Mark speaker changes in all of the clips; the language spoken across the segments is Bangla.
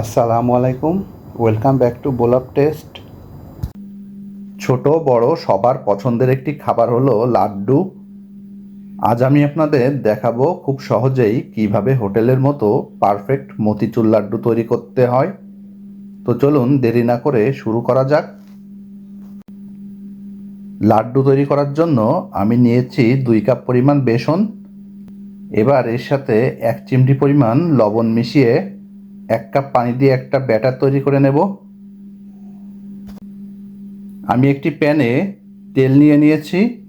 Speaker 1: আসসালামু আলাইকুম। ওয়েলকাম ব্যাক টু বোলাপ টেস্ট ছোট, বড়, সবার পছন্দের একটি খাবার হলো লাড্ডু। আজ আমি আপনাদের দেখাবো খুব সহজেই কীভাবে হোটেলের মতো পারফেক্ট মতিচুর লাড্ডু তৈরি করতে হয়। তো চলুন দেরি না করে শুরু করা যাক। লাড্ডু তৈরি করার জন্য আমি নিয়েছি দুই কাপ পরিমাণ বেসন। এবার এর সাথে এক চিমটি পরিমাণ লবণ মিশিয়ে এক কাপ পানি দিয়ে একটা ব্যাটার তৈরি করে নেব। আমি একটি প্যানে তেল নিয়ে নিয়েছি।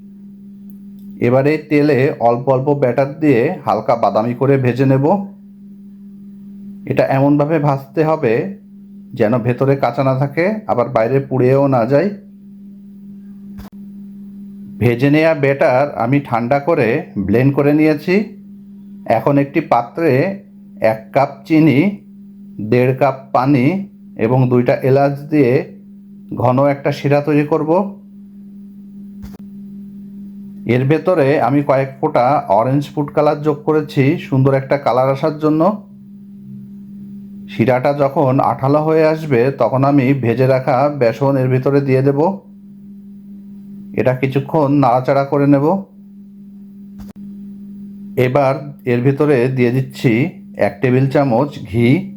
Speaker 1: এবারে তেলে অল্প অল্প ব্যাটার দিয়ে হালকা বাদামি করে ভেজে নেব। এটা এমনভাবে ভাজতে হবে যেন ভেতরে কাঁচা না থাকে, আবার বাইরে পুড়েও না যায়। ভেজে নেওয়া ব্যাটার আমি ঠান্ডা করে ব্লেন্ড করে নিয়েছি। এখন একটি পাত্রে এক কাপ চিনি দেড় কাপ পানি এবং দুইটা এলাচ দিয়ে ঘন একটা শিরা তৈরি করব। এর ভেতরে আমি কয়েক ফোঁটা অরেঞ্জ ফুড কালার যোগ করেছি, সুন্দর একটা কালার আসার জন্য। শিরাটা যখন আঠালো হয়ে আসবে, তখন আমি ভেজে রাখা বেসন এর ভিতরে দিয়ে দেব। এটা কিছুক্ষণ নাড়াচাড়া করে নেব। এবার এর ভিতরে দিয়ে দিচ্ছি এক টেবিল চামচ ঘি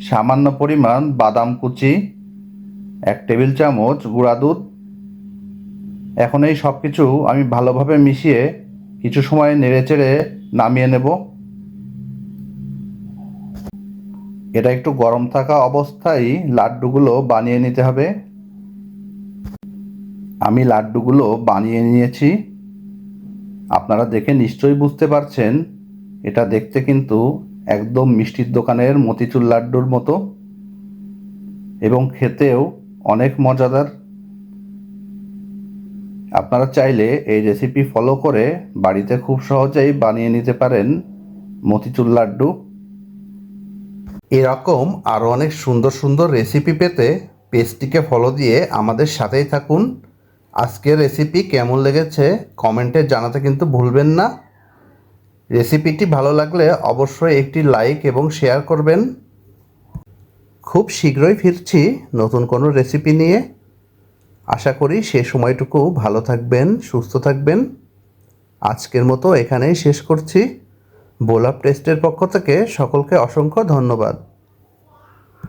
Speaker 1: সামান্য পরিমাণ বাদাম কুচি, এক টেবিল চামচ গুঁড়া দুধ। এখন এই সব কিছু আমি ভালোভাবে মিশিয়ে কিছু সময় নেড়েচেড়ে নামিয়ে নেব। এটা একটু গরম থাকা অবস্থায় লাড্ডুগুলো বানিয়ে নিতে হবে। আমি লাড্ডুগুলো বানিয়ে নিয়েছি। আপনারা দেখে নিশ্চয়ই বুঝতে পারছেন, এটা দেখতে কিন্তু একদম মিষ্টির দোকানের মতিচুর লাড্ডুর মতো এবং খেতেও অনেক মজাদার। আপনারা চাইলে এই রেসিপি ফলো করে বাড়িতে খুব সহজেই বানিয়ে নিতে পারেন মতিচুর লাড্ডু। এরকম আরও অনেক সুন্দর সুন্দর রেসিপি পেতে পেজটিকে ফলো দিয়ে আমাদের সাথেই থাকুন। আজকের রেসিপি কেমন লেগেছে কমেন্টে জানাতে কিন্তু ভুলবেন না। রেসিপিটি ভালো লাগলে অবশ্যই একটি লাইক এবং শেয়ার করবেন। খুব শীঘ্রই ফিরছি নতুন কোনো রেসিপি নিয়ে। আশা করি সে সময়টুকু ভালো থাকবেন, সুস্থ থাকবেন। আজকের মতো এখানেই শেষ করছি। বোলাপ টেস্টের পক্ষ থেকে সকলকে অসংখ্য ধন্যবাদ।